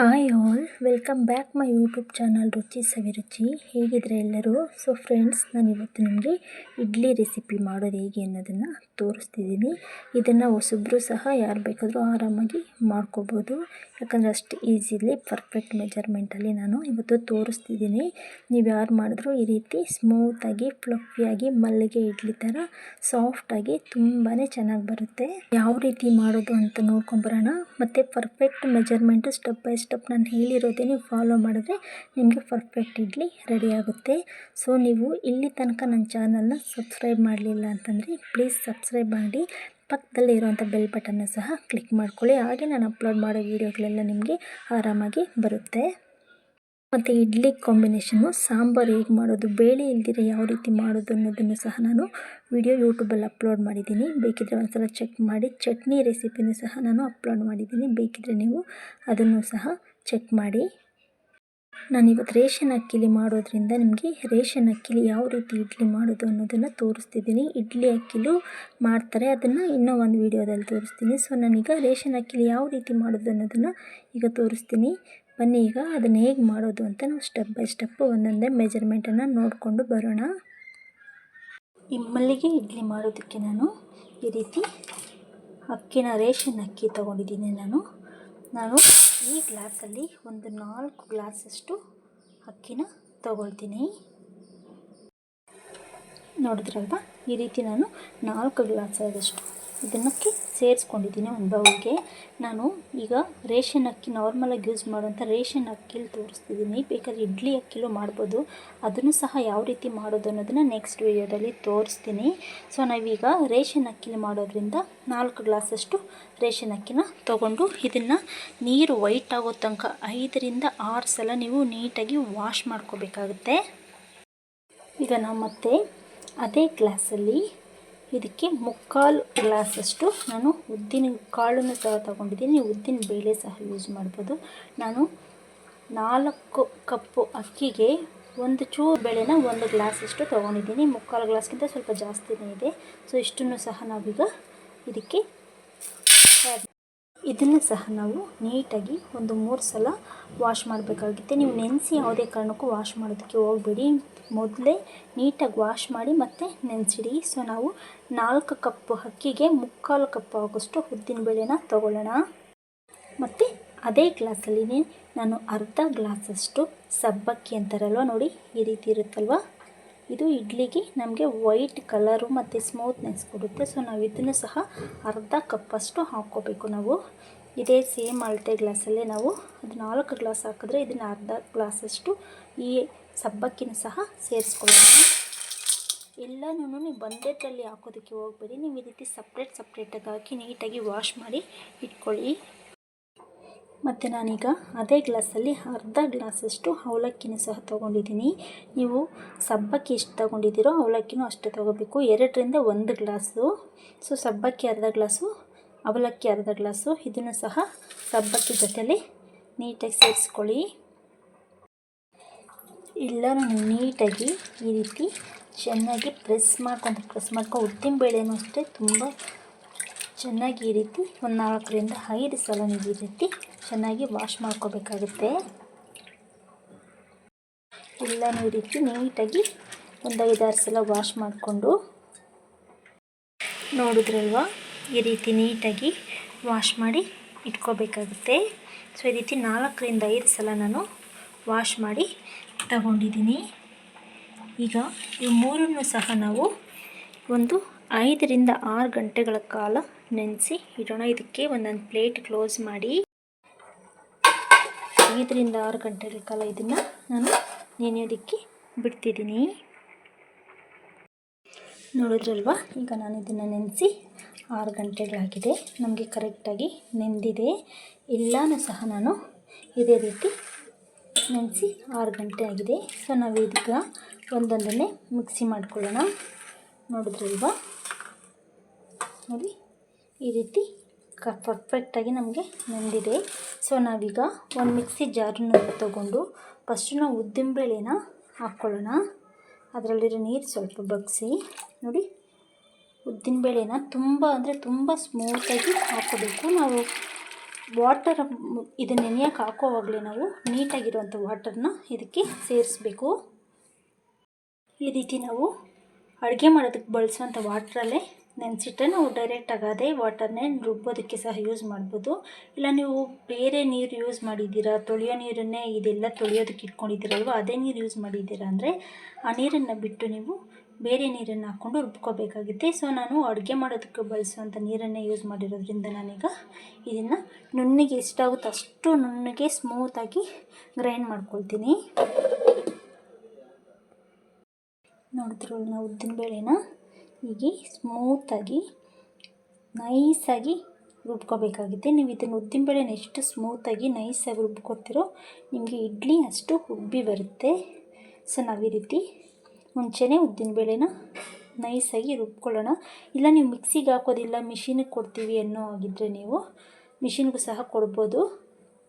Hi all, welcome back my YouTube channel ರುಚಿ ಸವಿರುಚಿ ಹೇಗಿದ್ರೆ ಎಲ್ಲರೂ? So friends ನಾನು ಇವತ್ತು ನಿಮಗೆ ಇಡ್ಲಿ ರೆಸಿಪಿ ಮಾಡೋದು ಹೇಗೆ ಅನ್ನೋದನ್ನು ತೋರಿಸ್ತಿದ್ದೀನಿ. ಇದನ್ನು ಹೊಸಬ್ರು ಸಹ ಯಾರು ಬೇಕಾದರೂ ಆರಾಮಾಗಿ ಮಾಡ್ಕೋಬೋದು. ಯಾಕಂದರೆ ಅಷ್ಟು ಈಸಿಲಿ ಪರ್ಫೆಕ್ಟ್ ಮೆಜರ್ಮೆಂಟಲ್ಲಿ ನಾನು ಇವತ್ತು ತೋರಿಸ್ತಿದ್ದೀನಿ. ನೀವು ಯಾರು ಮಾಡಿದ್ರೂ ಈ ರೀತಿ ಸ್ಮೂತಾಗಿ ಫ್ಲಫಿಯಾಗಿ ಮಲ್ಲಿಗೆ ಇಡ್ಲಿ ಥರ ಸಾಫ್ಟಾಗಿ ತುಂಬಾ ಚೆನ್ನಾಗಿ ಬರುತ್ತೆ. ಯಾವ ರೀತಿ ಮಾಡೋದು ಅಂತ ನೋಡ್ಕೊಂಬರೋಣ ಮತ್ತು ಪರ್ಫೆಕ್ಟ್ ಮೆಜರ್ಮೆಂಟು ಸ್ಟೆಪ್ ಬೈ ನಾನು ಹೇಳಿರೋದೇ ಫಾಲೋ ಮಾಡಿದ್ರೆ ನಿಮಗೆ ಪರ್ಫೆಕ್ಟ್ ಇಡ್ಲಿ ರೆಡಿ ಆಗುತ್ತೆ. ಸೊ ನೀವು ಇಲ್ಲಿ ತನಕ ನನ್ನ ಚಾನಲ್ನ ಸಬ್ಸ್ಕ್ರೈಬ್ ಮಾಡಲಿಲ್ಲ ಅಂತಂದರೆ ಪ್ಲೀಸ್ ಸಬ್ಸ್ಕ್ರೈಬ್ ಮಾಡಿ. ಪಕ್ಕದಲ್ಲಿ ಇರುವಂಥ ಬೆಲ್ ಬಟನ್ನ ಸಹ ಕ್ಲಿಕ್ ಮಾಡ್ಕೊಳ್ಳಿ. ಹಾಗೆ ನಾನು ಅಪ್ಲೋಡ್ ಮಾಡೋ ವೀಡಿಯೋಗಳೆಲ್ಲ ನಿಮಗೆ ಆರಾಮಾಗಿ ಬರುತ್ತೆ. ಮತ್ತು ಇಡ್ಲಿ ಕಾಂಬಿನೇಷನ್ನು ಸಾಂಬಾರು ಹೇಗೆ ಮಾಡೋದು, ಬೇಳೆ ಇಲ್ದಿರ ಯಾವ ರೀತಿ ಮಾಡೋದು ಅನ್ನೋದನ್ನು ಸಹ ನಾನು ವಿಡಿಯೋ ಯೂಟ್ಯೂಬಲ್ಲಿ ಅಪ್ಲೋಡ್ ಮಾಡಿದ್ದೀನಿ. ಬೇಕಿದ್ರೆ ಒಂದು ಸಲ ಚೆಕ್ ಮಾಡಿ, ಚಟ್ನಿ ರೆಸಿಪಿನೂ ಸಹ ನಾನು ಅಪ್ಲೋಡ್ ಮಾಡಿದ್ದೀನಿ. ಬೇಕಿದ್ರೆ ನೀವು ಅದನ್ನು ಸಹ ಚೆಕ್ ಮಾಡಿ. ನಾನಿವತ್ತು ರೇಷನ್ ಅಕ್ಕಿಲಿ ಮಾಡೋದ್ರಿಂದ ನಿಮಗೆ ರೇಷನ್ ಅಕ್ಕಿಲಿ ಯಾವ ರೀತಿ ಇಡ್ಲಿ ಮಾಡೋದು ಅನ್ನೋದನ್ನು ತೋರಿಸ್ತಿದ್ದೀನಿ. ಇಡ್ಲಿ ಅಕ್ಕಿಲೂ ಮಾಡ್ತಾರೆ, ಅದನ್ನು ಇನ್ನೂ ಒಂದು ವೀಡಿಯೋದಲ್ಲಿ ತೋರಿಸ್ತೀನಿ. ಸೊ ನಾನೀಗ ರೇಷನ್ ಅಕ್ಕಿಲಿ ಯಾವ ರೀತಿ ಮಾಡೋದು ಅನ್ನೋದನ್ನು ಈಗ ತೋರಿಸ್ತೀನಿ. ಬನ್ನಿ ಈಗ ಅದನ್ನು ಹೇಗೆ ಮಾಡೋದು ಅಂತ ನಾವು ಸ್ಟೆಪ್ ಬೈ ಸ್ಟೆಪ್ಪು ಒಂದೊಂದೇ ಮೆಜರ್ಮೆಂಟನ್ನು ನೋಡಿಕೊಂಡು ಬರೋಣ. ಈ ಮಲ್ಲಿಗೆ ಇಡ್ಲಿ ಮಾಡೋದಕ್ಕೆ ನಾನು ಈ ರೀತಿ ಅಕ್ಕಿನ ರೇಷನ್ ಅಕ್ಕಿ ತೊಗೊಂಡಿದ್ದೀನಿ ನಾನು. ನಾನು ಈ ಗ್ಲಾಸಲ್ಲಿ ಒಂದು ನಾಲ್ಕು ಗ್ಲಾಸಷ್ಟು ಅಕ್ಕಿನ ತಗೊಳ್ತೀನಿ. ನೋಡಿದ್ರಲ್ವ? ಈ ರೀತಿ ನಾನು ನಾಲ್ಕು ಗ್ಲಾಸ್ ಆದಷ್ಟು ಇದನ್ನಕ್ಕೆ ಸೇರಿಸ್ಕೊಂಡಿದ್ದೀನಿ ಒಂದು ಬೌಲ್ಗೆ. ನಾನು ಈಗ ರೇಷನ್ ಅಕ್ಕಿ ನಾರ್ಮಲಾಗಿ ಯೂಸ್ ಮಾಡುವಂಥ ರೇಷನ್ ಅಕ್ಕಿಲಿ ತೋರಿಸ್ತಿದ್ದೀನಿ. ಬೇಕಾದ್ರೆ ಇಡ್ಲಿ ಅಕ್ಕಿಲೂ ಮಾಡ್ಬೋದು. ಅದನ್ನು ಸಹ ಯಾವ ರೀತಿ ಮಾಡೋದು ಅನ್ನೋದನ್ನು ನೆಕ್ಸ್ಟ್ ವೀಡಿಯೋದಲ್ಲಿ ತೋರಿಸ್ತೀನಿ. ಸೊ ನಾವೀಗ ರೇಷನ್ ಅಕ್ಕಿಲಿ ಮಾಡೋದ್ರಿಂದ ನಾಲ್ಕು ಗ್ಲಾಸಷ್ಟು ರೇಷನ್ ಅಕ್ಕಿನ ತೊಗೊಂಡು ಇದನ್ನು ನೀರು ವೈಟ್ ಆಗೋ ತನಕ ಐದರಿಂದ ಆರು ಸಲ ನೀವು ನೀಟಾಗಿ ವಾಶ್ ಮಾಡ್ಕೋಬೇಕಾಗುತ್ತೆ. ಈಗ ನಾವು ಮತ್ತೆ ಅದೇ ಗ್ಲಾಸಲ್ಲಿ ಇದಕ್ಕೆ ಮುಕ್ಕಾಲು ಗ್ಲಾಸಷ್ಟು ನಾನು ಉದ್ದಿನ ಕಾಳನ್ನು ಸಹ ತೊಗೊಂಡಿದ್ದೀನಿ. ಉದ್ದಿನ ಬೇಳೆ ಸಹ ಯೂಸ್ ಮಾಡ್ಬೋದು. ನಾನು ನಾಲ್ಕು ಕಪ್ಪು ಅಕ್ಕಿಗೆ ಒಂದು ಚೂರು ಬೇಳೆನ ಒಂದು ಗ್ಲಾಸಷ್ಟು ತೊಗೊಂಡಿದ್ದೀನಿ. ಮುಕ್ಕಾಲು ಗ್ಲಾಸ್ಗಿಂತ ಸ್ವಲ್ಪ ಜಾಸ್ತಿನೇ ಇದೆ. ಸೊ ಇಷ್ಟನ್ನು ಸಹ ನಾವೀಗ ಇದಕ್ಕೆ ಇದನ್ನು ಸಹ ನಾವು ನೀಟಾಗಿ ಒಂದು ಮೂರು ಸಲ ವಾಶ್ ಮಾಡಬೇಕಾಗುತ್ತೆ. ನೀವು ನೆನೆಸಿ ಯಾವುದೇ ಕಾರಣಕ್ಕೂ ವಾಶ್ ಮಾಡೋದಕ್ಕೆ ಹೋಗಬೇಡಿ. ಮೊದಲೇ ನೀಟಾಗಿ ವಾಶ್ ಮಾಡಿ ಮತ್ತು ನೆನೆಸಿಡಿ. ಸೊ ನಾವು ನಾಲ್ಕು ಕಪ್ಪು ಅಕ್ಕಿಗೆ ಮುಕ್ಕಾಲು ಕಪ್ ಆಗೋಷ್ಟು ಉದ್ದಿನ ಬೇಳೆನ ತೊಗೊಳ್ಳೋಣ. ಮತ್ತು ಅದೇ ಗ್ಲಾಸಲ್ಲಿ ನಾನು ಅರ್ಧ ಗ್ಲಾಸಷ್ಟು ಸಬ್ಬಕ್ಕಿ ಅಂತಾರಲ್ವ ನೋಡಿ, ಈ ರೀತಿ ಇರುತ್ತಲ್ವ? ಇದು ಇಡ್ಲಿಗೆ ನಮಗೆ ವೈಟ್ ಕಲರು ಮತ್ತು ಸ್ಮೂತ್ನೆಸ್ ಕೊಡುತ್ತೆ. ಸೊ ನಾವು ಇದನ್ನು ಸಹ ಅರ್ಧ ಕಪ್ಪಷ್ಟು ಹಾಕ್ಕೋಬೇಕು ನಾವು. ಇದೇ ಸೇಮ್ ಅಳತೆ ಗ್ಲಾಸಲ್ಲೇ ನಾವು ಅದು ನಾಲ್ಕು ಗ್ಲಾಸ್ ಹಾಕಿದ್ರೆ ಇದನ್ನು ಅರ್ಧ ಗ್ಲಾಸಷ್ಟು ಈ ಸಬ್ಬಕ್ಕಿನ ಸಹ ಸೇರಿಸ್ಕೊಳ್ಳೋಣ. ಎಲ್ಲನೂ ನೀವು ಬಂದೆದ್ರಲ್ಲಿ ಹಾಕೋದಕ್ಕೆ ಹೋಗಬೇಡಿ. ನೀವು ಈ ರೀತಿ ಸಪ್ರೇಟ್ ಸಪ್ರೇಟಾಗಿ ಹಾಕಿ ನೀಟಾಗಿ ವಾಶ್ ಮಾಡಿ ಇಟ್ಕೊಳ್ಳಿ. ಮತ್ತು ನಾನೀಗ ಅದೇ ಗ್ಲಾಸಲ್ಲಿ ಅರ್ಧ ಗ್ಲಾಸಷ್ಟು ಅವಲಕ್ಕಿನ ಸಹ ತೊಗೊಂಡಿದ್ದೀನಿ. ನೀವು ಸಬ್ಬಕ್ಕಿ ಎಷ್ಟು ತೊಗೊಂಡಿದ್ದೀರೋ ಅವಲಕ್ಕಿನೂ ಅಷ್ಟೇ ತೊಗೋಬೇಕು. ಎರಡರಿಂದ ಒಂದು ಗ್ಲಾಸು. ಸೊ, ಸಬ್ಬಕ್ಕಿ ಅರ್ಧ ಗ್ಲಾಸು, ಅವಲಕ್ಕಿ ಅರ್ಧ ಗ್ಲಾಸು. ಇದನ್ನು ಸಹ ಸಬ್ಬಕ್ಕಿ ಜೊತೆಯಲ್ಲಿ ನೀಟಾಗಿ ಸೇರಿಸ್ಕೊಳ್ಳಿ. ಎಲ್ಲನೂ ನೀಟಾಗಿ ಈ ರೀತಿ ಚೆನ್ನಾಗಿ ಪ್ರೆಸ್ ಮಾಡ್ಕೊಂಡು ಪ್ರೆಸ್ ಮಾಡ್ಕೊಂಡು ಉದ್ದಿನ ಬೇಳೆನೂ ಅಷ್ಟೇ ತುಂಬ ಚೆನ್ನಾಗಿ ಈ ರೀತಿ ಒಂದು ನಾಲ್ಕರಿಂದ ಐದು ಸಲ ನೀವು ಈ ರೀತಿ ಚೆನ್ನಾಗಿ ವಾಶ್ ಮಾಡ್ಕೋಬೇಕಾಗುತ್ತೆ. ಎಲ್ಲನೂ ಈ ರೀತಿ ನೀಟಾಗಿ ಒಂದು ಐದಾರು ಸಲ ವಾಶ್ ಮಾಡಿಕೊಂಡು ನೋಡಿದ್ರಲ್ವಾ? ಈ ರೀತಿ ನೀಟಾಗಿ ವಾಶ್ ಮಾಡಿ ಇಟ್ಕೋಬೇಕಾಗುತ್ತೆ. ಸೊ ಈ ರೀತಿ ನಾಲ್ಕರಿಂದ ಐದು ಸಲ ನಾನು ವಾಶ್ ಮಾಡಿ ತಗೊಂಡಿದ್ದೀನಿ. ಈಗ ಈ ಮೂರನ್ನು ಸಹ ನಾವು ಒಂದು ಐದರಿಂದ ಆರು ಗಂಟೆಗಳ ಕಾಲ ನೆನೆಸಿ ಇಡೋಣ. ಇದಕ್ಕೆ ಒಂದೊಂದು ಪ್ಲೇಟ್ ಕ್ಲೋಸ್ ಮಾಡಿ. ಐದರಿಂದ ಆರು ಗಂಟೆಗಳ ಕಾಲ ಇದನ್ನು ನಾನು ನೆನೆಯೋದಕ್ಕೆ ಬಿಡ್ತಿದ್ದೀನಿ. ನೋಡಿದ್ರಲ್ವ? ಈಗ ನಾನು ಇದನ್ನು ನೆನೆಸಿ ಆರು ಗಂಟೆಗಳಾಗಿದೆ. ನಮಗೆ ಕರೆಕ್ಟಾಗಿ ನೆಂದಿದೆ. ಎಲ್ಲಾನು ಸಹ ನಾನು ಇದೇ ರೀತಿ ನೆನೆಸಿ ಆರು ಗಂಟೆ ಆಗಿದೆ. ಸೊ ನಾವು ಇದಕ್ಕೆ ಒಂದೊಂದನ್ನೇ ಮಿಕ್ಸಿ ಮಾಡ್ಕೊಳ್ಳೋಣ. ನೋಡಿದ್ರಲ್ವ? ನೋಡಿ, ಈ ರೀತಿ ಕ ಪರ್ಫೆಕ್ಟಾಗಿ ನಮಗೆ ನೆಂದಿದೆ. ಸೊ ನಾವೀಗ ಒಂದು ಮಿಕ್ಸಿ ಜಾರನ್ನು ತಗೊಂಡು ಫಸ್ಟು ನಾವು ಉದ್ದಿನ ಬೇಳೆನ ಹಾಕ್ಕೊಳ್ಳೋಣ ಅದರಲ್ಲಿರೋ ನೀರು ಸ್ವಲ್ಪ ಬಗ್ಸಿ, ನೋಡಿ. ಉದ್ದಿನ ಬೇಳೆನ ತುಂಬ ಅಂದರೆ ತುಂಬ ಸ್ಮೂತಾಗಿ ಹಾಕೋಬೇಕು. ನಾವು ವಾಟರ್ ಇದು ನೆನೆಯೋಕೆ ಹಾಕೋವಾಗಲೇ ನಾವು ನೀಟಾಗಿರುವಂಥ ವಾಟರ್ನ ಇದಕ್ಕೆ ಸೇರಿಸ್ಬೇಕು. ಈ ರೀತಿ ನಾವು ಅಡುಗೆ ಮಾಡೋದಕ್ಕೆ ಬಳಸುವಂಥ ವಾಟ್ರಲ್ಲೇ ನೆನೆಸಿಟ್ರೆ ನಾವು ಡೈರೆಕ್ಟಾಗಿ ಅದೇ ವಾಟರ್ನೇ ರುಬ್ಬೋದಕ್ಕೆ ಸಹ ಯೂಸ್ ಮಾಡ್ಬೋದು. ಇಲ್ಲ ನೀವು ಬೇರೆ ನೀರು ಯೂಸ್ ಮಾಡಿದ್ದೀರಾ, ತೊಳೆಯೋ ನೀರನ್ನೇ ಇದೆಲ್ಲ ತೊಳೆಯೋದಕ್ಕೆ ಇಟ್ಕೊಂಡಿದ್ದೀರಲ್ವ, ಅದೇ ನೀರು ಯೂಸ್ ಮಾಡಿದ್ದೀರಾ ಅಂದರೆ ಆ ನೀರನ್ನು ಬಿಟ್ಟು ನೀವು ಬೇರೆ ನೀರನ್ನು ಹಾಕ್ಕೊಂಡು ರುಬ್ಕೋಬೇಕಾಗುತ್ತೆ. ಸೊ ನಾನು ಅಡುಗೆ ಮಾಡೋದಕ್ಕೆ ಬಳಸುವಂಥ ನೀರನ್ನೇ ಯೂಸ್ ಮಾಡಿರೋದ್ರಿಂದ ನಾನೀಗ ಇದನ್ನು ನುಣ್ಣಗೆ ಎಷ್ಟಾಗುತ್ತೋ ಅಷ್ಟು ನುಣ್ಣಗೆ ಸ್ಮೂತಾಗಿ ಗ್ರೈಂಡ್ ಮಾಡ್ಕೊಳ್ತೀನಿ. ನೋಡಿದ್ರು ನಾವು ಉದ್ದಿನಬೇಳೆನ ಹೀಗೆ ಸ್ಮೂತಾಗಿ ನೈಸಾಗಿ ರುಬ್ಕೋಬೇಕಾಗುತ್ತೆ. ನೀವು ಇದನ್ನು ಉದ್ದಿನ ಬೇಳೆನ ಎಷ್ಟು ಸ್ಮೂತಾಗಿ ನೈಸಾಗಿ ರುಬ್ಕೊತಿರೋ ನಿಮಗೆ ಇಡ್ಲಿ ಅಷ್ಟು ಉಬ್ಬಿ ಬರುತ್ತೆ. ಸೊ ನಾವು ಈ ರೀತಿ ಮುಂಚೆನೇ ಉದ್ದಿನಬೇಳೆನ ನೈಸಾಗಿ ರುಬ್ಕೊಳ್ಳೋಣ. ಇಲ್ಲ, ನೀವು ಮಿಕ್ಸಿಗೆ ಹಾಕೋದಿಲ್ಲ ಮಿಷಿನಿಗೆ ಕೊಡ್ತೀವಿ ಅನ್ನೋ ಆಗಿದ್ದರೆ ನೀವು ಮಿಷಿನ್ಗೂ ಸಹ ಕೊಡ್ಬೋದು.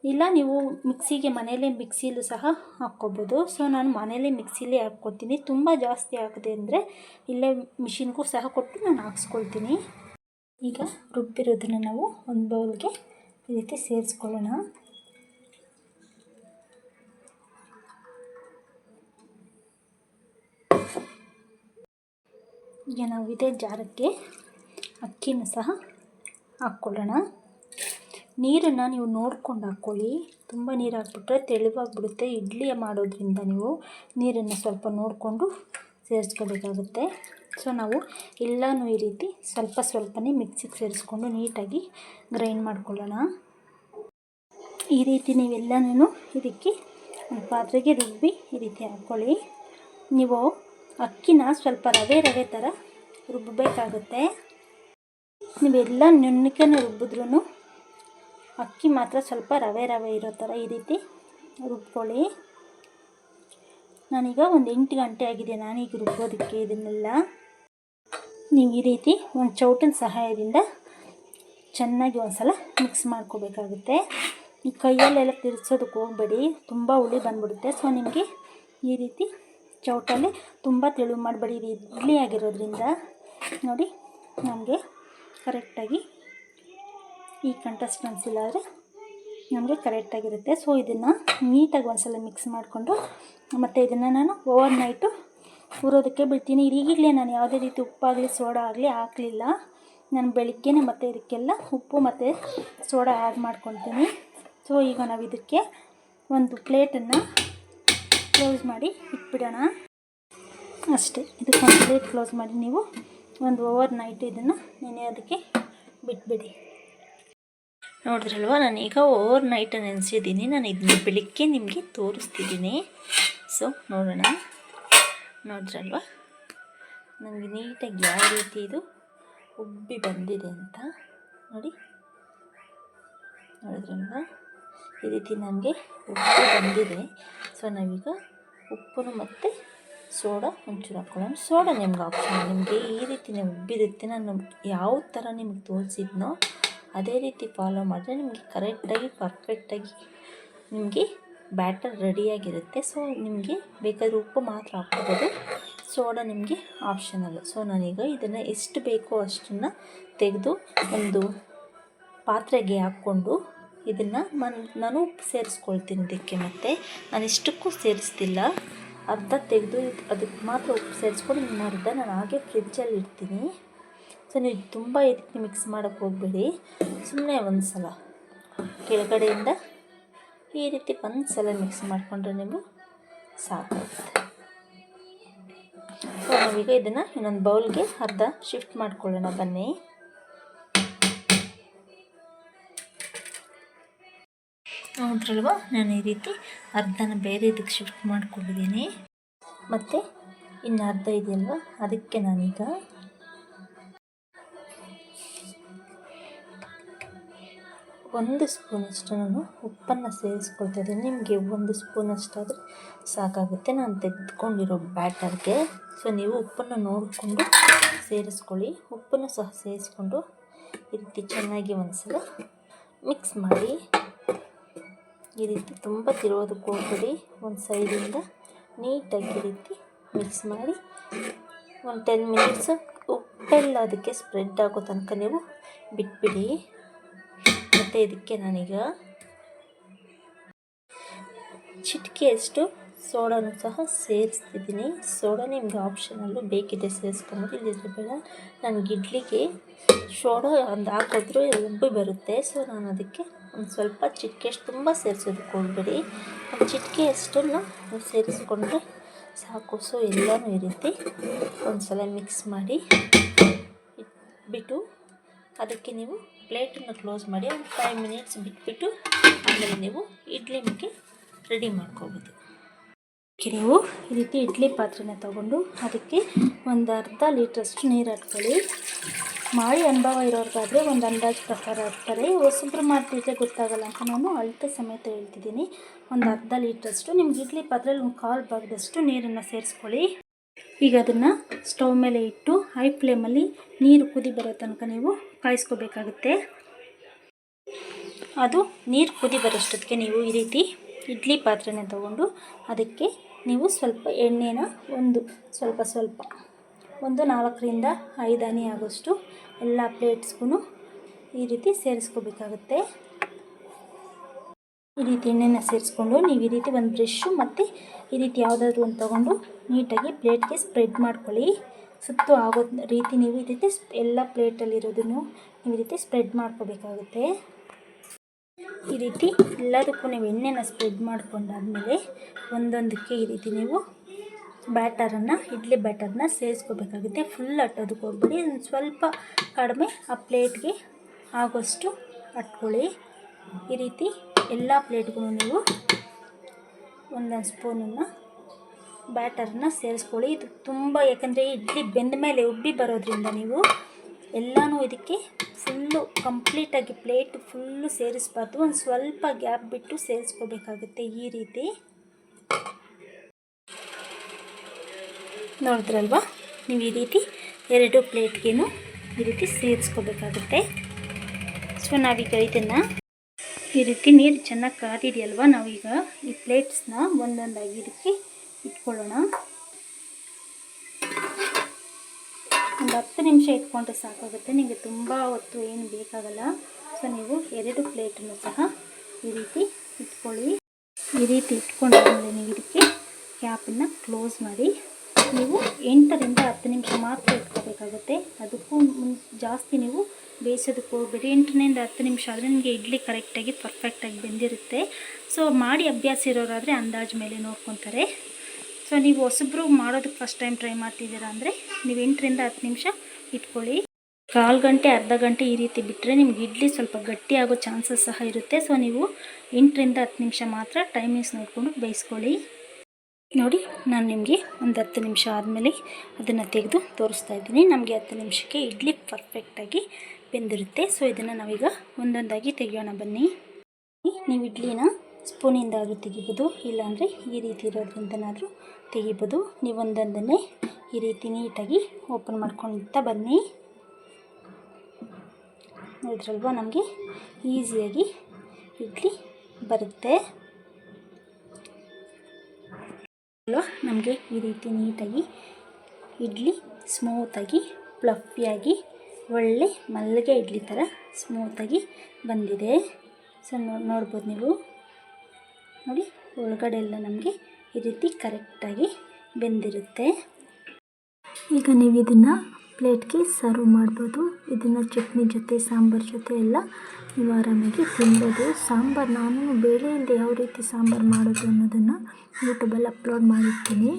ಇಲ್ಲ, ನೀವು ಮಿಕ್ಸಿಗೆ ಮನೆಯಲ್ಲೇ ಮಿಕ್ಸಿಲೂ ಸಹ ಹಾಕ್ಕೋಬೋದು. ಸೊ ನಾನು ಮನೆಯಲ್ಲೇ ಮಿಕ್ಸಿಲೇ ಹಾಕ್ಕೊತೀನಿ. ತುಂಬ ಜಾಸ್ತಿ ಹಾಕಿದೆ ಅಂದರೆ ಇಲ್ಲೇ ಮಿಷಿನ್ಗೂ ಸಹ ಕೊಟ್ಟು ನಾನು ಹಾಕ್ಸ್ಕೊಳ್ತೀನಿ. ಈಗ ರುಬ್ಬಿರೋದನ್ನು ನಾವು ಒಂದು ಬೌಲ್ಗೆ ಈ ರೀತಿ ಸೇರಿಸ್ಕೊಳ್ಳೋಣ. ಈಗ ನಾವು ಇದೇ ಜಾರಕ್ಕೆ ಅಕ್ಕಿನ ಸಹ ಹಾಕ್ಕೊಳ್ಳೋಣ. ನೀರನ್ನು ನೀವು ನೋಡ್ಕೊಂಡು ಹಾಕ್ಕೊಳ್ಳಿ. ತುಂಬ ನೀರು ಹಾಕ್ಬಿಟ್ರೆ ತೆಳುವಾಗಿಬಿಡುತ್ತೆ. ಇಡ್ಲಿ ಮಾಡೋದ್ರಿಂದ ನೀವು ನೀರನ್ನು ಸ್ವಲ್ಪ ನೋಡಿಕೊಂಡು ಸೇರಿಸ್ಕೋಬೇಕಾಗುತ್ತೆ. ಸೊ ನಾವು ಎಲ್ಲನೂ ಈ ರೀತಿ ಸ್ವಲ್ಪ ಸ್ವಲ್ಪನೇ ಮಿಕ್ಸಿಗೆ ಸೇರಿಸ್ಕೊಂಡು ನೀಟಾಗಿ ಗ್ರೈಂಡ್ ಮಾಡ್ಕೊಳ್ಳೋಣ. ಈ ರೀತಿ ನೀವೆಲ್ಲನೂ ಇದಕ್ಕೆ ಪಾತ್ರೆಗೆ ರುಬ್ಬಿ ಈ ರೀತಿ ಹಾಕ್ಕೊಳ್ಳಿ. ನೀವು ಅಕ್ಕಿನ ಸ್ವಲ್ಪ ರವೆ ರವೆ ಥರ ರುಬ್ಬಬೇಕಾಗುತ್ತೆ. ನೀವೆಲ್ಲ ನುಣ್ಣಕ್ಕನೆ ರುಬ್ಬಿದ್ರೂ ಅಕ್ಕಿ ಮಾತ್ರ ಸ್ವಲ್ಪ ರವೆ ರವೆ ಇರೋ ಥರ ಈ ರೀತಿ ರುಬ್ಕೊಳ್ಳಿ. ನಾನೀಗ ಒಂದು ಎಂಟು ಗಂಟೆ ಆಗಿದೆ ನಾನೀಗ ರುಬ್ಬೋದಕ್ಕೆ ಇದನ್ನೆಲ್ಲ. ನೀವು ಈ ರೀತಿ ಒಂದು ಚೌಟಿನ ಸಹಾಯದಿಂದ ಚೆನ್ನಾಗಿ ಒಂದು ಸಲ ಮಿಕ್ಸ್ ಮಾಡ್ಕೋಬೇಕಾಗುತ್ತೆ. ಈ ಕೈಯಲ್ಲೆಲ್ಲ ತಿರ್ಸೋದಕ್ಕೆ ಹೋಗಬೇಡಿ, ತುಂಬ ಹುಳಿ ಬಂದ್ಬಿಡುತ್ತೆ. ಸೊ ನಿಮಗೆ ಈ ರೀತಿ ಚೌಟಲ್ಲಿ ತುಂಬ ತೆಳು ಮಾಡಬೇಡಿ ಇದು ಇಡ್ಲಿ ಆಗಿರೋದ್ರಿಂದ. ನೋಡಿ, ನಮಗೆ ಕರೆಕ್ಟಾಗಿ ಈ ಕಂಟೆಸ್ಟೆನ್ಸ್ ಇಲ್ಲಾದರೆ ನಮಗೆ ಕರೆಕ್ಟಾಗಿರುತ್ತೆ ಸೊ ಇದನ್ನು ನೀಟಾಗಿ ಒಂದ್ಸಲ ಮಿಕ್ಸ್ ಮಾಡಿಕೊಂಡು, ಮತ್ತು ಇದನ್ನು ನಾನು ಓವರ್ ನೈಟು ಹುರೋದಕ್ಕೆ ಬಿಡ್ತೀನಿ ಈಗಲೇ ನಾನು ಯಾವುದೇ ರೀತಿ ಉಪ್ಪಾಗಲಿ, ಸೋಡಾ ಆಗಲಿ ಹಾಕಲಿಲ್ಲ. ನಾನು ಬೆಳಿಗ್ಗೆನೇ ಮತ್ತು ಇದಕ್ಕೆಲ್ಲ ಉಪ್ಪು ಮತ್ತು ಸೋಡಾ ಆ್ಯಡ್ ಮಾಡ್ಕೊತೀನಿ ಸೊ ಈಗ ನಾವು ಇದಕ್ಕೆ ಒಂದು ಪ್ಲೇಟನ್ನು ಕ್ಲೋಸ್ ಮಾಡಿ ಇಟ್ಬಿಡೋಣ. ಅಷ್ಟೇ ಇದಕ್ಕೆ ಒಂದು ಪ್ಲೇಟ್ ಕ್ಲೋಸ್ ಮಾಡಿ ನೀವು ಒಂದು ಓವರ್ ನೈಟ್ ಇದನ್ನು ನೆನೆಯೋದಕ್ಕೆ ಬಿಟ್ಬಿಡಿ. ನೋಡಿದ್ರಲ್ವ? ನಾನೀಗ ಓವರ್ ನೈಟ್ ನೆನೆಸಿದ್ದೀನಿ. ನಾನು ಇದನ್ನ ಬೆಳಿಗ್ಗೆ ನಿಮಗೆ ತೋರಿಸ್ತಿದ್ದೀನಿ. ಸೊ ನೋಡೋಣ. ನೋಡಿದ್ರಲ್ವ? ನನಗೆ ನೀಟಾಗಿ ಯಾವ ರೀತಿ ಇದು ಉಬ್ಬಿ ಬಂದಿದೆ ಅಂತ. ನೋಡಿ. ನೋಡಿದ್ರಲ್ವ? ಈ ರೀತಿ ನನಗೆ ಉಬ್ಬಿ ಬಂದಿದೆ. ಸೊ ನಾವೀಗ ಉಪ್ಪು ಮತ್ತು ಸೋಡಾ ಒಂಚೂರು ಹಾಕ್ಕೊಳ್ಳೋಣ. ಸೋಡಾ ನಿಮ್ಗೆ ಆಪ್ಷನ್ ನಿಮಗೆ ಈ ರೀತಿ ನೀವು ಉಬ್ಬಿರುತ್ತೆ. ನಾನು ಯಾವ ಥರ ನಿಮ್ಗೆ ತೋರಿಸಿದ್ನೋ ಅದೇ ರೀತಿ ಫಾಲೋ ಮಾಡಿದ್ರೆ ನಿಮಗೆ ಕರೆಕ್ಟಾಗಿ ಪರ್ಫೆಕ್ಟಾಗಿ ನಿಮಗೆ ಬ್ಯಾಟರ್ ರೆಡಿಯಾಗಿರುತ್ತೆ ಸೊ ನಿಮಗೆ ಬೇಕಾದರೆ ಉಪ್ಪು ಮಾತ್ರ ಹಾಕ್ಬೋದು. ಸೋಡಾ ನಿಮಗೆ ಆಪ್ಷನಲ್ಲು ಸೊ ನಾನೀಗ ಇದನ್ನು ಎಷ್ಟು ಬೇಕೋ ಅಷ್ಟನ್ನು ತೆಗೆದು ಒಂದು ಪಾತ್ರೆಗೆ ಹಾಕ್ಕೊಂಡು ಇದನ್ನು ನಾನು ನಾನು ಉಪ್ಪು ಸೇರಿಸ್ಕೊಳ್ತೀನಿ ಇದಕ್ಕೆ ಮತ್ತು. ನಾನು ಇಷ್ಟಕ್ಕೂ ಸೇರಿಸ್ತಿಲ್ಲ. ಅರ್ಧ ತೆಗೆದು ಅದಕ್ಕೆ ಮಾತ್ರ ಉಪ್ಪು ಸೇರಿಸ್ಕೊಂಡು ಇನ್ನು ಅರ್ಧ ನಾನು ಹಾಗೆ ಫ್ರಿಜ್ಜಲ್ಲಿ ಇಡ್ತೀನಿ ಸೊ ನೀವು ತುಂಬ ರೀತಿ ಮಿಕ್ಸ್ ಮಾಡೋಕ್ಕೆ ಹೋಗಬೇಡಿ. ಸುಮ್ಮನೆ ಒಂದು ಸಲ. ಕೆಳಗಡೆಯಿಂದ ಈ ರೀತಿ ಒಂದು ಸಲ ಮಿಕ್ಸ್ ಮಾಡಿಕೊಂಡ್ರೆ ನೀವು ಸಾಕಾಗುತ್ತೆ. ಸೊ ನಾವೀಗ ಇದನ್ನು ಇನ್ನೊಂದು ಬೌಲ್ಗೆ ಅರ್ಧ ಶಿಫ್ಟ್ ಮಾಡ್ಕೊಳ್ಳೋಣ, ಬನ್ನಿ. ನೋಡ್ರಲ್ವ, ನಾನು ಈ ರೀತಿ ಅರ್ಧನ ಬೇರೆ ಇದಕ್ಕೆ ಶಿಫ್ಟ್ ಮಾಡ್ಕೊಂಡಿದ್ದೀನಿ. ಮತ್ತು ಇನ್ನು ಅರ್ಧ ಇದೆಯಲ್ವ, ಅದಕ್ಕೆ ನಾನೀಗ ಒಂದು ಸ್ಪೂನಷ್ಟು ನಾನು ಉಪ್ಪನ್ನು ಸೇರಿಸ್ಕೊಳ್ತಾ ಇದ್ದೀನಿ. ನಿಮಗೆ ಒಂದು ಸ್ಪೂನಷ್ಟಾದರೆ ಸಾಕಾಗುತ್ತೆ. ನಾನು ತೆಗೆದುಕೊಂಡಿರೋ ಬ್ಯಾಟರ್ಗೆ. ಸೊ ನೀವು ಉಪ್ಪನ್ನು ನೋಡಿಕೊಂಡು ಸೇರಿಸ್ಕೊಳ್ಳಿ. ಉಪ್ಪನ್ನು ಸಹ ಸೇರಿಸ್ಕೊಂಡು ಈ ರೀತಿ ಚೆನ್ನಾಗಿ ಒಂದ್ಸಲ ಮಿಕ್ಸ್ ಮಾಡಿ. ಈ ರೀತಿ ತುಂಬ ತಿರುವುದಕ್ಕೆ ಹೋಗ್ಬೇಡಿ. ಒಂದು ಸೈಡಿಂದ ನೀಟಾಗಿ ಈ ರೀತಿ ಮಿಕ್ಸ್ ಮಾಡಿ. ಒಂದು ಟೆನ್ ಮಿನಿಟ್ಸು ಉಪ್ಪೆಲ್ಲ ಅದಕ್ಕೆ ಸ್ಪ್ರೆಡ್ ಆಗೋ ತನಕ ನೀವು ಬಿಟ್ಬಿಡಿ. ಮತ್ತು ಇದಕ್ಕೆ ನಾನೀಗ ಚಿಟಿಕೆಯಷ್ಟು ಸೋಡಾನು ಸಹ ಸೇರಿಸ್ತಿದ್ದೀನಿ. ಸೋಡಾ ನಿಮ್ಗೆ ಆಪ್ಷನಲ್ಲೂ ಬೇಕಿದೆ ಸೇರಿಸ್ಕೊಂಡು ಇಲ್ಲಿದ್ರೆ ಬೇಡ. ನಾನು ಇಡ್ಲಿಗೆ ಸೋಡಾ ಒಂದು ಹಾಕಿದ್ರು ಉಬ್ಬಿ ಬರುತ್ತೆ. ಸೊ ನಾನು ಅದಕ್ಕೆ ಒಂದು ಸ್ವಲ್ಪ ಚಿಟಿಕೆಯಷ್ಟು ತುಂಬ ಸೇರಿಸೋದಕ್ಕೆ ಹೋಗ್ಬೇಡಿ ಒಂದು ಚಿಟಿಕೆಯಷ್ಟನ್ನು ಸೇರಿಸ್ಕೊಂಡ್ರೆ ಸಾಕು. ಸೊ ಎಲ್ಲನೂ ಈ ರೀತಿ ಒಂದು ಸಲ ಮಿಕ್ಸ್ ಮಾಡಿ ಬಿಟ್ಟು ಅದಕ್ಕೆ ನೀವು ಪ್ಲೇಟನ್ನು ಕ್ಲೋಸ್ ಮಾಡಿ ಒಂದು ಫೈವ್ ಮಿನಿಟ್ಸ್ ಬಿಟ್ಬಿಟ್ಟು ಆಮೇಲೆ ನೀವು ಇಡ್ಲಿ ಮಕ್ಕಿ ರೆಡಿ ಮಾಡ್ಕೋಬೋದು. ನೀವು ಈ ರೀತಿ ಇಡ್ಲಿ ಪಾತ್ರೆನ ತಗೊಂಡು ಅದಕ್ಕೆ ಒಂದು ಅರ್ಧ ಲೀಟ್ರಷ್ಟು ನೀರು ಹಾಕ್ಕೊಳ್ಳಿ. ಮಾಡಿ ಅನುಭವ ಇರೋರ್ಗಾದರೆ ಒಂದು ಅಂದಾಜು ಪ್ರಕಾರ ಹಾಕ್ತಾರೆ. ಹೊಸಬ್ರು ಮಾಡ್ತಿದ್ರೆ ಗೊತ್ತಾಗಲ್ಲ ಅಂತ ನಾನು ಅಳತೆ ಸಮೇತ ಹೇಳ್ತಿದ್ದೀನಿ. ಒಂದು ಅರ್ಧ ಲೀಟ್ರಷ್ಟು ನಿಮ್ಗೆ ಇಡ್ಲಿ ಪಾತ್ರೆಯಲ್ಲಿ ಒಂದು ಕಾಲು ಭಾಗದಷ್ಟು ನೀರನ್ನು ಸೇರಿಸ್ಕೊಳ್ಳಿ. ಈಗ ಅದನ್ನು ಸ್ಟವ್ ಮೇಲೆ ಇಟ್ಟು ಹೈ ಫ್ಲೇಮಲ್ಲಿ ನೀರು ಕುದಿ ಬರೋ ತನಕ ನೀವು ಕಾಯಿಸ್ಕೋಬೇಕಾಗುತ್ತೆ. ಅದು ನೀರು ಕುದಿ ಬರೋಷ್ಟೊತ್ತಿಗೆ ನೀವು ಈ ರೀತಿ ಇಡ್ಲಿ ಪಾತ್ರೆನ ತಗೊಂಡು ಅದಕ್ಕೆ ನೀವು ಸ್ವಲ್ಪ ಎಣ್ಣೆನ ಒಂದು ಸ್ವಲ್ಪ ಸ್ವಲ್ಪ ಒಂದು ನಾಲ್ಕರಿಂದ ಐದು ಹನಿ ಆಗೋಷ್ಟು ಎಲ್ಲ ಪ್ಲೇಟ್ಸ್ಗೂ ಈ ರೀತಿ ಸೇರಿಸ್ಕೋಬೇಕಾಗುತ್ತೆ. ಈ ರೀತಿ ಎಣ್ಣೆನ ಸೇರಿಸ್ಕೊಂಡು ನೀವು ಈ ರೀತಿ ಒಂದು ಬ್ರಷ್ಷು ಮತ್ತು ಈ ರೀತಿ ಯಾವುದಾದ್ರೂ ಒಂದು ತೊಗೊಂಡು ನೀಟಾಗಿ ಪ್ಲೇಟ್ಗೆ ಸ್ಪ್ರೆಡ್ ಮಾಡ್ಕೊಳ್ಳಿ. ಸುತ್ತು ಆಗೋ ರೀತಿ ನೀವು ಈ ರೀತಿ ಎಲ್ಲ ಪ್ಲೇಟಲ್ಲಿರೋದನ್ನು ನೀವು ಈ ರೀತಿ ಸ್ಪ್ರೆಡ್ ಮಾಡ್ಕೋಬೇಕಾಗುತ್ತೆ. ಈ ರೀತಿ ಎಲ್ಲದಕ್ಕೂ ನೀವು ಎಣ್ಣೆನ ಸ್ಪ್ರೆಡ್ ಮಾಡ್ಕೊಂಡಾದಮೇಲೆ ಒಂದೊಂದಕ್ಕೆ ಈ ರೀತಿ ನೀವು ಬ್ಯಾಟರನ್ನು, ಇಡ್ಲಿ ಬ್ಯಾಟರನ್ನ ಸೇರಿಸ್ಕೋಬೇಕಾಗುತ್ತೆ. ಫುಲ್ ಅಟ್ಟೋದಕ್ಕೆ ಹೋಗ್ಬೇಡಿ. ಒಂದು ಸ್ವಲ್ಪ ಕಡಿಮೆ ಆ ಪ್ಲೇಟ್ಗೆ ಆಗೋಷ್ಟು ಅಟ್ಕೊಳ್ಳಿ. ಈ ರೀತಿ ಎಲ್ಲ ಪ್ಲೇಟ್ಗೂ ನೀವು ಒಂದೊಂದು ಸ್ಪೂನನ್ನು ಬ್ಯಾಟರನ್ನ ಸೇರಿಸ್ಕೊಳ್ಳಿ. ಇದು ತುಂಬ ಯಾಕಂದರೆ ಇಡ್ಲಿ ಬೆಂದ ಮೇಲೆ ಉಬ್ಬಿ ಬರೋದ್ರಿಂದ ನೀವು ಎಲ್ಲನೂ ಇದಕ್ಕೆ ಫುಲ್ಲು ಕಂಪ್ಲೀಟಾಗಿ ಪ್ಲೇಟ್ ಫುಲ್ಲು ಸೇರಿಸ್ಬಾರ್ದು. ಒಂದು ಸ್ವಲ್ಪ ಗ್ಯಾಪ್ ಬಿಟ್ಟು ಸೇರಿಸ್ಕೋಬೇಕಾಗುತ್ತೆ ಈ ರೀತಿ. ನೋಡಿದ್ರಲ್ವಾ? ನೀವು ಈ ರೀತಿ ಎರಡು ಪ್ಲೇಟ್ಗೇನು ಈ ರೀತಿ ಸೇರಿಸ್ಕೋಬೇಕಾಗುತ್ತೆ. ಸೊ, ನಾವೀಗ ಇದನ್ನು ಈ ರೀತಿ ನೀರು ಚೆನ್ನಾಗಿ ಕಾದಿದೆಯಲ್ವ? ನಾವೀಗ ಈ ಪ್ಲೇಟ್ಸ್ನ ಒಂದೊಂದಾಗಿ ಇದಕ್ಕೆ ಇಟ್ಕೊಳ್ಳೋಣ. ಒಂದು ಹತ್ತು ನಿಮಿಷ ಇಟ್ಕೊಂಡ್ರೆ ಸಾಕಾಗುತ್ತೆ. ನಿಮಗೆ ತುಂಬ ಹೊತ್ತು ಏನು ಬೇಕಾಗಲ್ಲ. ಸೊ ನೀವು ಎರಡು ಪ್ಲೇಟನ್ನು ಸಹ ಈ ರೀತಿ ಇಟ್ಕೊಳ್ಳಿ. ಈ ರೀತಿ ಇಟ್ಕೊಂಡಾದ್ಮೇಲೆ ನೀವು ಇದಕ್ಕೆ ಕ್ಯಾಪನ್ನು ಕ್ಲೋಸ್ ಮಾಡಿ. ನೀವು ಎಂಟರಿಂದ ಹತ್ತು ನಿಮಿಷ ಮಾತ್ರ ಇಟ್ಕೋಬೇಕಾಗುತ್ತೆ. ಅದಕ್ಕೂ ಜಾಸ್ತಿ ನೀವು ಬೇಯಿಸೋದಕ್ಕೆ ಹೋಗ್ಬೇಡಿ. ಎಂಟರಿಂದ ಹತ್ತು ನಿಮಿಷ ಆದರೆ ನಿಮಗೆ ಇಡ್ಲಿ ಕರೆಕ್ಟಾಗಿ ಪರ್ಫೆಕ್ಟಾಗಿ ಬೆಂದಿರುತ್ತೆ. ಸೊ ಮಾಡಿ ಅಭ್ಯಾಸ ಇರೋರಾದರೆ ಅಂದಾಜು ಮೇಲೆ ನೋಡ್ಕೊತಾರೆ. ಸೊ ನೀವು ಹೊಸಬ್ರು ಮಾಡೋದಕ್ಕೆ ಫಸ್ಟ್ ಟೈಮ್ ಟ್ರೈ ಮಾಡ್ತಿದ್ದೀರಾ ಅಂದರೆ ನೀವು ಎಂಟರಿಂದ ಹತ್ತು ನಿಮಿಷ ಇಟ್ಕೊಳ್ಳಿ. ಕಾಲು ಗಂಟೆ, ಅರ್ಧ ಗಂಟೆ ಈ ರೀತಿ ಬಿಟ್ಟರೆ ನಿಮ್ಗೆ ಇಡ್ಲಿ ಸ್ವಲ್ಪ ಗಟ್ಟಿ ಆಗೋ ಚಾನ್ಸಸ್ ಸಹ ಇರುತ್ತೆ. ಸೊ ನೀವು ಎಂಟರಿಂದ ಹತ್ತು ನಿಮಿಷ ಮಾತ್ರ ಟೈಮಿಂಗ್ಸ್ ನೋಡಿಕೊಂಡು ಬೇಯಿಸ್ಕೊಳ್ಳಿ. ನೋಡಿ, ನಾನು ನಿಮಗೆ ಒಂದು ಹತ್ತು ನಿಮಿಷ ಆದಮೇಲೆ ಅದನ್ನು ತೆಗೆದು ತೋರಿಸ್ತಾ ಇದ್ದೀನಿ. ನಮಗೆ ಹತ್ತು ನಿಮಿಷಕ್ಕೆ ಇಡ್ಲಿ ಪರ್ಫೆಕ್ಟಾಗಿ ಬೆಂದಿರುತ್ತೆ. ಸೊ ಇದನ್ನು ನಾವೀಗ ಒಂದೊಂದಾಗಿ ತೆಗೆಯೋಣ ಬನ್ನಿ. ನೀವು ಇಡ್ಲಿನ ಸ್ಪೂನಿಂದಾದರೂ ತೆಗಿಬೋದು, ಇಲ್ಲಾಂದರೆ ಈ ರೀತಿ ಇರೋದ್ರಿಂದನಾದರೂ ತೆಗಿಬೋದು. ನೀವು ಒಂದೊಂದನ್ನೇ ಈ ರೀತಿ ನೀಟಾಗಿ ಓಪನ್ ಮಾಡ್ಕೊಳ್ತಾ ಬನ್ನಿ. ನೋಡಿದ್ರಲ್ವ ನಮಗೆ ಈಸಿಯಾಗಿ ಇಡ್ಲಿ ಬರುತ್ತೆ. ಅಲ್ವಾ? ನಮಗೆ ಈ ರೀತಿ ನೀಟಾಗಿ ಇಡ್ಲಿ ಸ್ಮೂತಾಗಿ ಪ್ಲಫಿಯಾಗಿ ಒಳ್ಳೆ ಮಲ್ಲಿಗೆ ಇಡ್ಲಿ ಥರ ಸ್ಮೂತಾಗಿ ಬಂದಿದೆ. ಸೊ ನೋಡ್ಬೋದು ನೀವು. ನೋಡಿ, ಒಳಗಡೆ ಎಲ್ಲ ನಮಗೆ ಈ ರೀತಿ ಕರೆಕ್ಟಾಗಿ ಬೆಂದಿರುತ್ತೆ. ಈಗ ನೀವು ಇದನ್ನು ಪ್ಲೇಟ್ಗೆ ಸರ್ವ್ ಮಾಡ್ಬೋದು. ಇದನ್ನು ಚಟ್ನಿ ಜೊತೆ, ಸಾಂಬಾರು ಜೊತೆ ಎಲ್ಲ ಆರಾಮಾಗಿ ತಿನ್ಬೋದು ಸಾಂಬಾರು. ನಾನು ಬೇಳೆಯಿಂದ ಯಾವ ರೀತಿ ಸಾಂಬಾರು ಮಾಡೋದು ಅನ್ನೋದನ್ನು ಯೂಟ್ಯೂಬಲ್ಲಿ ಅಪ್ಲೋಡ್ ಮಾಡಿರ್ತೀನಿ.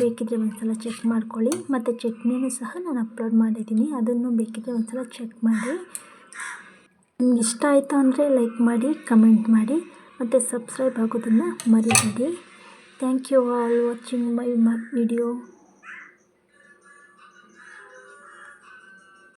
ಬೇಕಿದ್ದರೆ ಒಂದು ಸಲ ಚೆಕ್ ಮಾಡ್ಕೊಳ್ಳಿ. ಮತ್ತು ಚಟ್ನಿನೂ ಸಹ ನಾನು ಅಪ್ಲೋಡ್ ಮಾಡಿದ್ದೀನಿ. ಅದನ್ನು ಬೇಕಿದ್ದರೆ ಒಂದು ಸಲ ಚೆಕ್ ಮಾಡಿ. ನಿಮ್ಗೆ ಇಷ್ಟ ಆಯಿತು ಅಂದರೆ ಲೈಕ್ ಮಾಡಿ ಕಮೆಂಟ್ ಮಾಡಿ. ಮತ್ತು ಸಬ್ಸ್ಕ್ರೈಬ್ ಆಗೋದನ್ನು ಮರಿಬೇಡಿ. Thank you all watching my ಮ ವಿಡಿಯೋ